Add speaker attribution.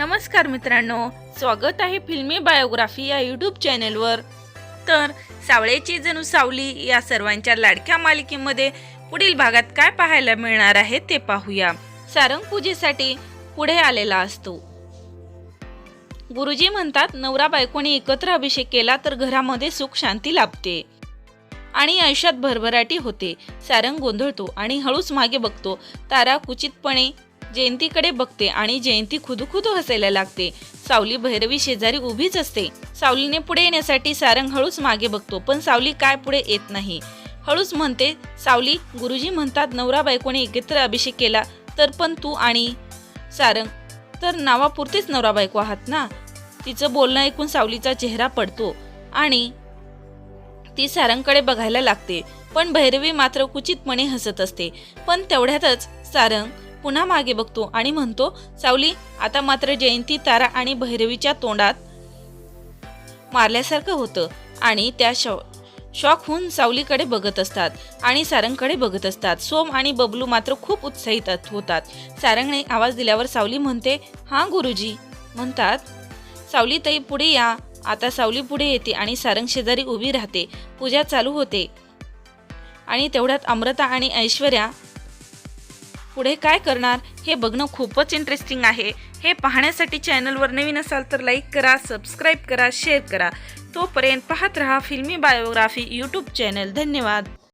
Speaker 1: नमस्कार मित्रांनो स्वागत आहे फिल्मी बायोग्राफी या यूट्यूब चॅनेलवर. तर सावळेची जणू सावली या सर्वांच्या लाडक्या मालिकेमध्ये पुढील भागात काय पाहायला मिळणार आहे ते पाहूया. सारंग पूजेसाठी पुढे आलेला असतो. गुरुजी म्हणतात नवरा बायकोने एकत्र अभिषेक केला तर घरामध्ये सुख शांती लाभते. आणि आयुष्यात भरभराटी होते. सारंग गोंधळतो आणि हळूच मागे बघतो. तारा कुचितपणे जयंतीकडे बघते आणि जयंती खुदुखुदू हसायला लागते. सावली भैरवी शेजारी उभीच असते. सावलीने पुढे येण्यासाठी सारंग हळूच मागे बघतो पण सावली काय पुढे येत नाही. हळूच म्हणते सावली गुरुजी म्हणतात नवरा बायकोने एकत्र अभिषेक केला तर पण तू आणि सारंग तर नावापुरतेच नवरा बायको आहात ना? तिचं बोलणं ऐकून सावलीचा चेहरा पडतो आणि ती सारंगकडे बघायला लागते. पण भैरवी मात्र कुचितपणे हसत असते. पण तेवढ्यातच सारंग पुन्हा मागे बघतो आणि म्हणतो सावली आता मात्र जयंती तारा आणि भैरवीच्या तोंडात मारल्यासारखं होतं. आणि त्या शॉ शॉक होऊन सावलीकडे बघत असतात आणि सारंगकडे बघत असतात. सोम आणि बबलू मात्र खूप उत्साहित होतात. सारंगने आवाज दिल्यावर सावली म्हणते हां गुरुजी. म्हणतात सावली ताई पुढे या. आता सावली पुढे येते आणि सारंग शेजारी उभी राहते. पूजा चालू होते. आणि तेवढ्यात अमृता आणि ऐश्वर्या पुढे काय करणार? हे बघणं खूपच इंटरेस्टिंग आहे. हे पाहण्यासाठी चॅनलवर नवीन असाल तर लाईक करा सबस्क्राईब करा शेअर करा. तोपर्यंत पाहत रहा फिल्मी बायोग्राफी यूट्यूब चॅनल धन्यवाद.